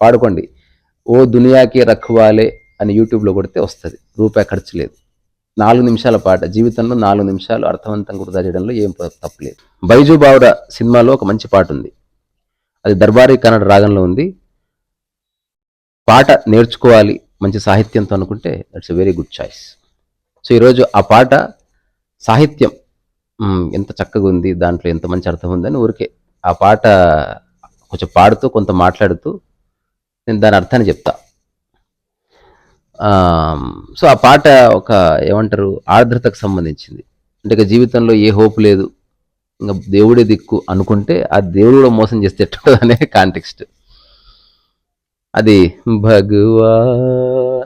పాడుకోండి ఓ దునియాకి రఖవాలే అని యూట్యూబ్లో కొడితే వస్తుంది. రూపాయి ఖర్చు లేదు. నాలుగు నిమిషాల పాట జీవితంలో నాలుగు నిమిషాలు అర్థవంతంగా వృధా చేయడంలో ఏం తప్పలేదు తప్పులేదు బైజు బావుడ సినిమాలో ఒక మంచి పాట ఉంది. అది దర్బారీ కన్నడ రాగంలో ఉంది. పాట నేర్చుకోవాలి మంచి సాహిత్యంతో అనుకుంటే that's a very good choice so ఈరోజు ఆ పాట సాహిత్యం ఎంత చక్కగా ఉంది దాంట్లో ఎంత మంచి అర్థం ఉందని ఊరికే ఆ పాట కొంచెం పాడుతూ కొంత మాట్లాడుతూ నేను దాని అర్థాన్ని చెప్తా. సో ఆ పాట ఒక ఏమంటారు ఆర్ద్రతకు సంబంధించింది. అంటే ఇక జీవితంలో ఏ హోప్ లేదు. ఇంకా దేవుడే దిక్కు అనుకుంటే ఆ దేవుడు కూడా మోసం చేస్తే అనే కాంటెక్స్ట్. అది భగవా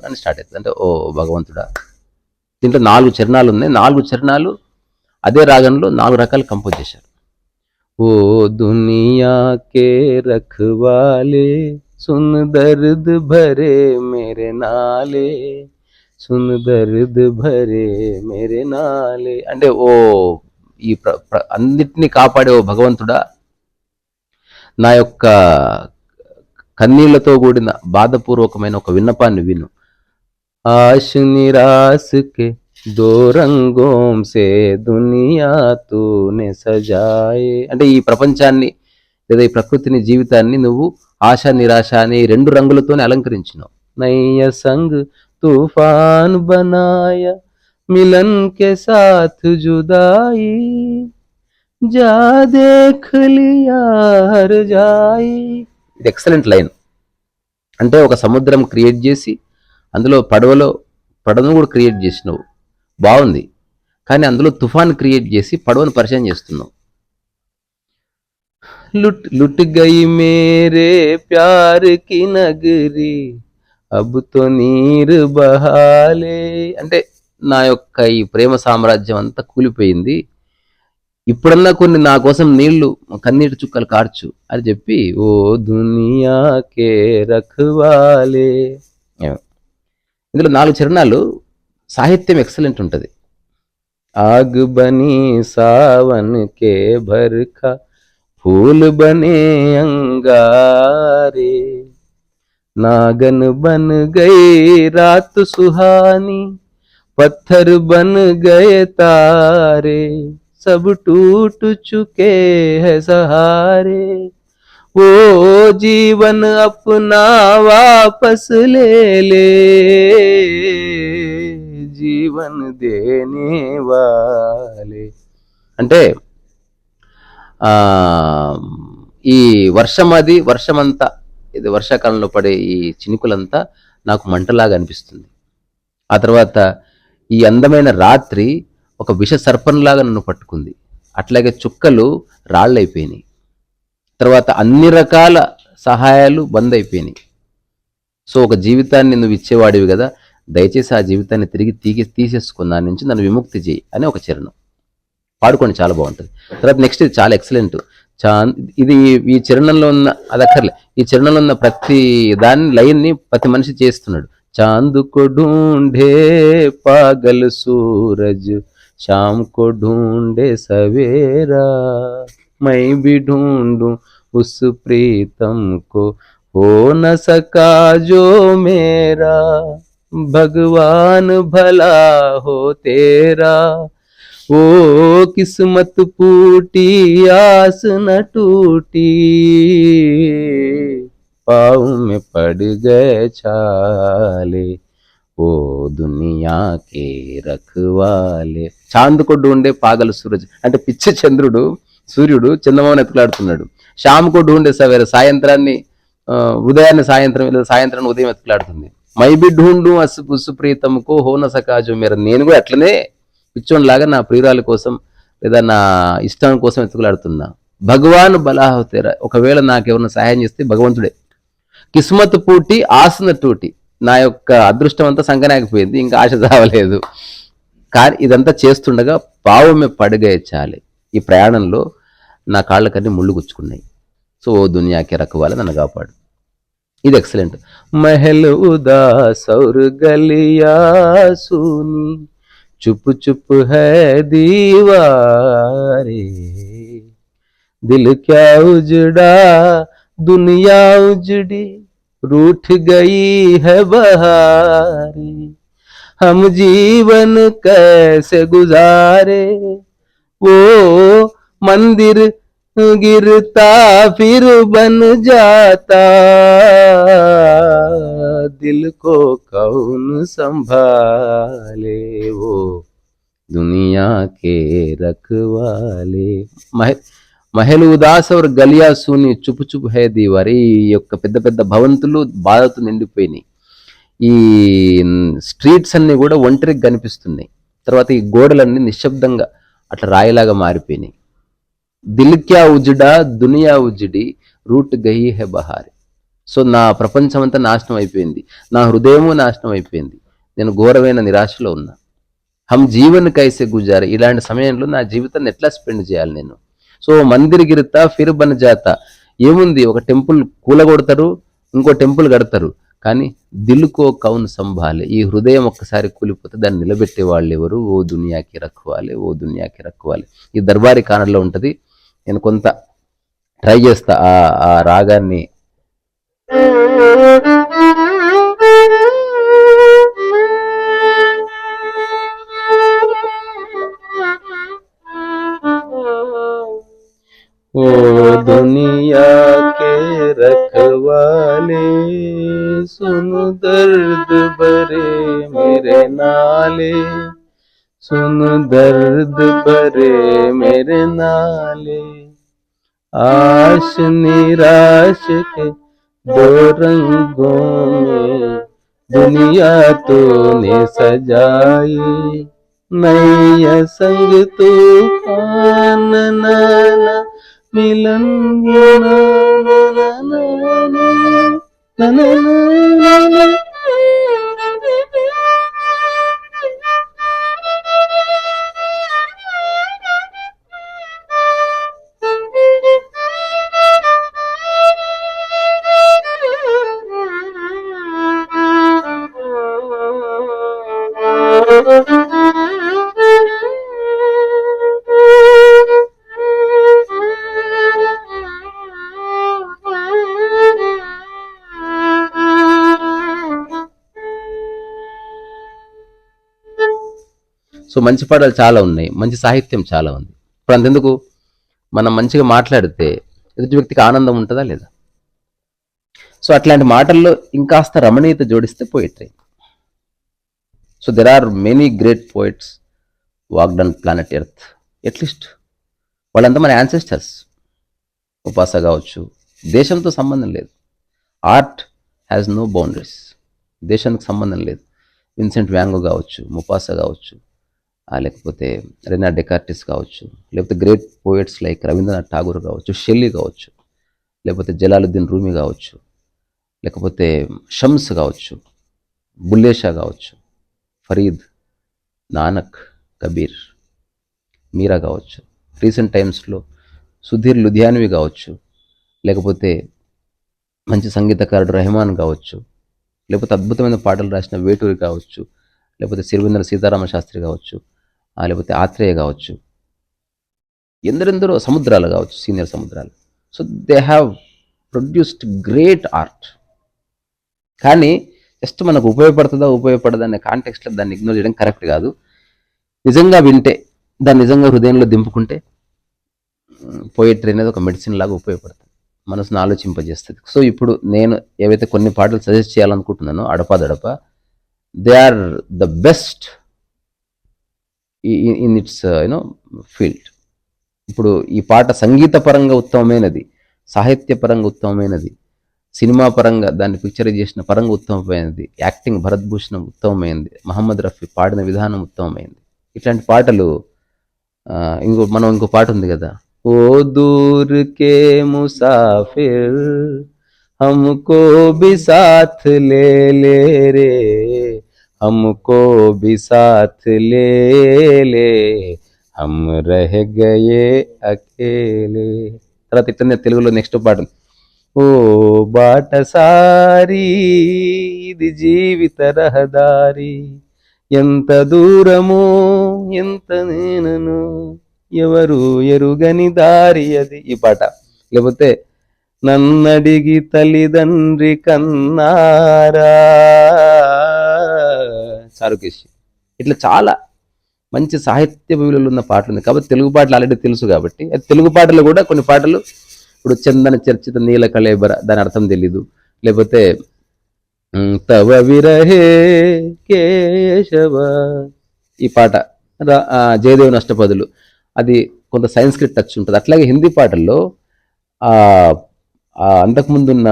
అని స్టార్ట్ అవుతుంది అంటే ఓ భగవంతుడా. దీంట్లో నాలుగు చరణాలు ఉన్నాయి. నాలుగు చరణాలు అదే రాగంలో నాలుగు రకాలు కంపోజ్ చేశారు. ఓ దునియా కే రఖవాలే సున్ दर्द భరే మేరే नाले సున్ దర్ద్ భరే మేరే నాలే అంటే ఓ ఈ ప్ర ప్ర- అన్నిటినీ కాపాడే ఓ భగవంతుడా? నా యొక్క కన్నీళ్ళతో కూడిన బాధపూర్వకమైన ఒక విన్నపాన్ని విను. ఆశ నిరాశకే దో రంగోం దునియా తూనే సజాయే. అంటే ఈ ప్రపంచాన్ని లేదా ఈ ప్రకృతిని జీవితాన్ని నువ్వు ఆశ నిరాశ అని రెండు రంగులతోనే అలంకరించినావు నయ్య సంగ్ తూఫాన్ బనాయ మిలన్ కే సాథ్ జుదాయి జా దేఖ్ లియా హర్ జాయి. ఇది ఎక్సలెంట్ లైన్ అంటే ఒక సముద్రం క్రియేట్ చేసి అందులో పడవలో పడవను కూడా క్రియేట్ చేసినావు. బాగుంది. కానీ అందులో తుఫాన్ క్రియేట్ చేసి పడవను పరిచయం చేస్తున్నావు. లుట్ లుట్ గయి మేరే ప్యార్కి నగరి అబుతో నీరు బహాలే అంటే నా యొక్క ఈ ప్రేమ సామ్రాజ్యం అంతా కూలిపోయింది. ఇప్పుడన్నా కొన్ని నా కోసం నీళ్ళు కన్నీటి చుక్కలు కార్చు అని చెప్పి ఓ దునియా కే రఖవాలే. ఏమో. ఇందులో నాలుగు చరణాలు సాహిత్యం ఎక్సలెంట్ ఉంటుంది. ఆగ్ బనీ సావన్ కే భర్ఖా फूल बने अंगारे नागन बन गए रात सुहानी पत्थर बन गए तारे सब टूट चुके हैं सहारे वो जीवन अपना वापस ले ले जीवन देने वाले అంటే ఈ వర్షం అది వర్షమంతా ఇది వర్షాకాలంలో పడే ఈ చినుకులంతా నాకు మంటలాగా అనిపిస్తుంది. ఆ తర్వాత ఈ అందమైన రాత్రి ఒక విష సర్పంలాగా నన్ను పట్టుకుంది. అట్లాగే చుక్కలు రాళ్ళైపోయినాయి. తర్వాత అన్ని రకాల సహాయాలు బంద్ అయిపోయినాయి సో ఒక జీవితాన్ని నువ్వు ఇచ్చేవాడివి కదా దయచేసి ఆ జీవితాన్ని తిరిగి తీగి తీసేసుకున్న నుంచి నన్ను విముక్తి చేయి అని ఒక చరణం. పాడుకోండి చాలా బాగుంటుంది తర్వాత నెక్స్ట్ ఇది చాలా ఎక్సలెంట్ చా ఇది ఈ చరణంలో ఉన్న అది అక్కర్లే ఈ చరణంలో ఉన్న ప్రతి దాని లైన్ని ప్రతి మనిషి చేస్తున్నాడు చాంద్ కో ఢూంఢే పాగల్ సూరజ్ शाम को ढूंढे सवेरा मैं भी ढूंढूं उस प्रीतम को हो न सका जो मेरा भगवान भला हो तेरा ओ किस्मत फूटी आस न टूटी पाँव में पड़ गए छाले ఓ దునియా కే రఖవాలే చాందుకొడ్డు ఉండే పాగల సూరజ్ అంటే పిచ్చి చంద్రుడు సూర్యుడు చందమామను ఎత్తులాడుతున్నాడు శ్యామకొడ్డు ఉండే సవేర సాయంత్రాన్ని ఆ, ఉదయాన్ని సాయంత్రం లేదా సాయంత్రాన్ని ఉదయం ఎత్తులాడుతుంది మైబి ఢూండు అసు సుప్రీతంకు హోన సకాజు మేర నేను కూడా అట్లనే పిచ్చోన్లాగా నా ప్రియురాల కోసం లేదా నా ఇష్టం కోసం ఎత్తుకులాడుతున్నా భగవాన్ బలాహతేరా ఒకవేళ నాకెవరన్నా సహాయం చేస్తే భగవంతుడే. కిస్మత్ పూటి ఆసన టూటి నా యొక్క అదృష్టం అంతా సంకనాకపోయింది ఇంకా ఆశ చావలేదు. కానీ ఇదంతా చేస్తుండగా పావమే పడగయచ్చాలి ఈ ప్రయాణంలో నా కాళ్ళకన్నీ ముళ్ళు గుచ్చుకున్నాయి. సో ఓ దునియాకి రకవాలి నన్ను కాపాడు. ఇది ఎక్సలెంట్. మహల్ ఉదా ఔర్ గలియా సూని चुप चुप है दीवारे। दिल क्या उजड़ा, दुनिया उजड़ी, रूठ गई है बहारी। हम जीवन कैसे गुजारे? वो मंदिर गिरता फिर बन जाता। दिल को कौन संभाले वो दुनिया के रखवाले మహే మహల్ ఉదాస్ और గలియా సూని చుపు చుపు హే దీవారి ఈ యొక్క పెద్ద పెద్ద భవంతులు బాధతో నిండిపోయినాయి ఈ స్ట్రీట్స్ అన్ని కూడా ఒంటరికి కనిపిస్తున్నాయి తర్వాత ఈ గోడలన్నీ నిశ్శబ్దంగా అట్లా రాయిలాగా మారిపోయినాయి దిల్ క్యా ఉజ్డా దునియా ఉజ్డి రూట్ గహీ హే బహారి సో నా ప్రపంచం అంతా నాశనం అయిపోయింది. నా హృదయము నాశనం అయిపోయింది. నేను ఘోరమైన నిరాశలో ఉన్నా. హమ్ జీవన్ కైసే గుజారు. ఇలాంటి సమయంలో నా జీవితాన్ని ఎట్లా స్పెండ్ చేయాలి నేను? సో మందిర్ గిరిత ఫిర్ బన్ జాత. ఏముంది? ఒక టెంపుల్ కూలగొడతారు ఇంకో టెంపుల్ కడతారు. కానీ దిల్కో కౌన్ సంభాలే. ఈ హృదయం ఒక్కసారి కూలిపోతే దాన్ని నిలబెట్టే వాళ్ళు ఎవరు ఓ దునియాకి రక్కువాలి ఓ దునియాకి రక్కువాలి ఈ దర్బారీ కానర్లో ఉంటుంది. నేను కొంత ట్రై చేస్తా ఆ ఆ రాగాన్ని ओ दुनिया के रखवाले, सुन दर्द भरे मेरे नाले, सुन दर्द भरे मेरे नाले। आश निराश के दो रंगों में दुनिया तूने सजाई। नैया संग तूफ़ान, नाना मिलन ना ना ना ना ना ना ना సో మంచి పాటలు చాలా ఉన్నాయి. మంచి సాహిత్యం చాలా ఉంది. ఇప్పుడు అంతెందుకు? మనం మంచిగా మాట్లాడితే ఎదుటి వ్యక్తికి ఆనందం ఉంటుందా లేదా? సో అట్లాంటి మాటల్లో ఇంకాస్త రమణీయత జోడిస్తే poetry so there are many great poets walked on planet earth at least వాళ్ళంతా మన యాన్సెస్టర్స్ ఉపాస కావచ్చు. దేశంతో సంబంధం లేదు. ఆర్ట్ హ్యాస్ నో బౌండరీస్ దేశానికి సంబంధం లేదు. విన్సెంట్ వ్యాంగో కావచ్చు ముపాస కావచ్చు. లేకపోతే రెనా డెకార్టిస్ కావచ్చు లేకపోతే great poets like Rabindranath Tagore కావచ్చు షెల్లీ కావచ్చు లేకపోతే జలాలుద్దీన్ రూమి కావచ్చు లేకపోతే షమ్స్ కావచ్చు బుల్లేషా కావచ్చు ఫరీద్ నానక్ కబీర్ మీరా కావచ్చు రీసెంట్ టైమ్స్లో సుధీర్ లుధియాన్వి కావచ్చు లేకపోతే మంచి సంగీతకారుడు రెహమాన్ కావచ్చు లేకపోతే అద్భుతమైన పాటలు రాసిన వేటూరి కావచ్చు లేకపోతే సిరివెంద్ర సీతారామ శాస్త్రి కావచ్చు లేకపోతే ఆత్రేయ కావచ్చు. ఎందరెందరో సముద్రాలు కావచ్చు senior Samudrala. So they have produced great art కానీ జస్ట్ మనకు ఉపయోగపడుతుందా ఉపయోగపడదా అనే కాంటెక్స్ట్లో దాన్ని ఇగ్నోర్ చేయడం కరెక్ట్ కాదు. నిజంగా వింటే దాన్ని నిజంగా హృదయంలో దింపుకుంటే పోయిటరీ అనేది ఒక మెడిసిన్ లాగా ఉపయోగపడుతుంది. మనసును ఆలోచింపజేస్తుంది. సో ఇప్పుడు నేను ఏవైతే కొన్ని పాటలు సజెస్ట్ చేయాలనుకుంటున్నానో అడపాదడప they are the best in its you know field ఇప్పుడు ఈ పాట సంగీతపరంగా ఉత్తమమైనది సాహిత్యపరంగా ఉత్తమమైనది సినిమా పరంగా దాన్ని పిక్చర్ చేసిన పరంగా ఉత్తమమైనది యాక్టింగ్ భరత్ భూషణం ఉత్తమమైనది మహమ్మద్ రఫీ పాడిన విధానం ఉత్తమమైనది ఇట్లాంటి పాటలు ఆ, ఇంకో మనం ఇంకో పాట ఉంది కదా ఓ దూర్ కే ముసాఫిర్ हमको भी साथ ले ले रे हमको भी साथ ले ले हम रह गए అకేలే తర్వాత ఇట్లనే తెలుగులో నెక్స్ట్ పాట ఉంది. ఓ బాటసారి ఇది జీవిత రహదారి ఎంత దూరమో ఎంత నేనను ఎవరు ఎరుగని దారి అది ఈ పాట లేకపోతే నన్నడిగి తల్లిదండ్రి కన్నారా చారుకేసి ఇట్లా చాలా మంచి సాహిత్య విలువలు ఉన్న పాటలు ఉంది కాబట్టి తెలుగు పాటలు ఆల్రెడీ తెలుసు కాబట్టి తెలుగు పాటలు కూడా కొన్ని పాటలు ఇప్పుడు చందన చర్చిత నీల కళేబర దాని అర్థం తెలీదు. లేకపోతే తవ విరహే కేశవ ఈ పాట జయదేవ్ నష్టపదులు. అది కొంత సంస్కృత్ టచ్ ఉంటుంది. అట్లాగే హిందీ పాటల్లో అంతకుముందున్న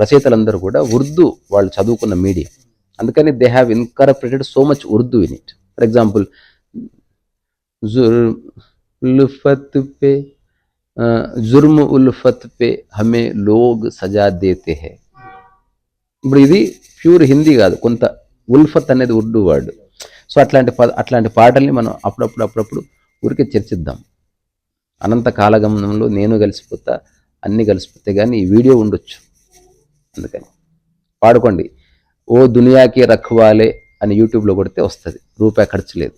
రచయితలందరూ కూడా ఉర్దూ వాళ్ళు చదువుకున్న మీడియం. అందుకని they have incorporated so much Urdu in it for example ఉల్ఫత్ పే జుర్మ్ ఉల్ఫత్ పే హమే లోగ్ సజా దేతే హే ఇప్పుడు ఇది ప్యూర్ హిందీ కాదు కొంత ఉల్ఫత్ అనేది ఉర్దూ వర్డ్ సో అట్లాంటి అట్లాంటి పాటల్ని మనం అప్పుడప్పుడు అప్పుడప్పుడు ఊరికే చర్చిద్దాం. అనంత కాలగమనంలో నేను కలిసిపోతా అన్నీ కలిసిపోతే కానీ ఈ వీడియో ఉండొచ్చు. అందుకని. పాడుకోండి. ఓ దునియాకి రఖవాలే అని యూట్యూబ్లో కొడితే వస్తుంది. రూపాయి ఖర్చు లేదు.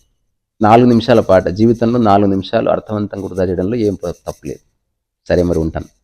నాలుగు నిమిషాల పాట. జీవితంలో నాలుగు నిమిషాలు అర్థవంతంగా వృధా చేయడంలో ఏం తప్పులేదు సరే మరి ఉంటాను.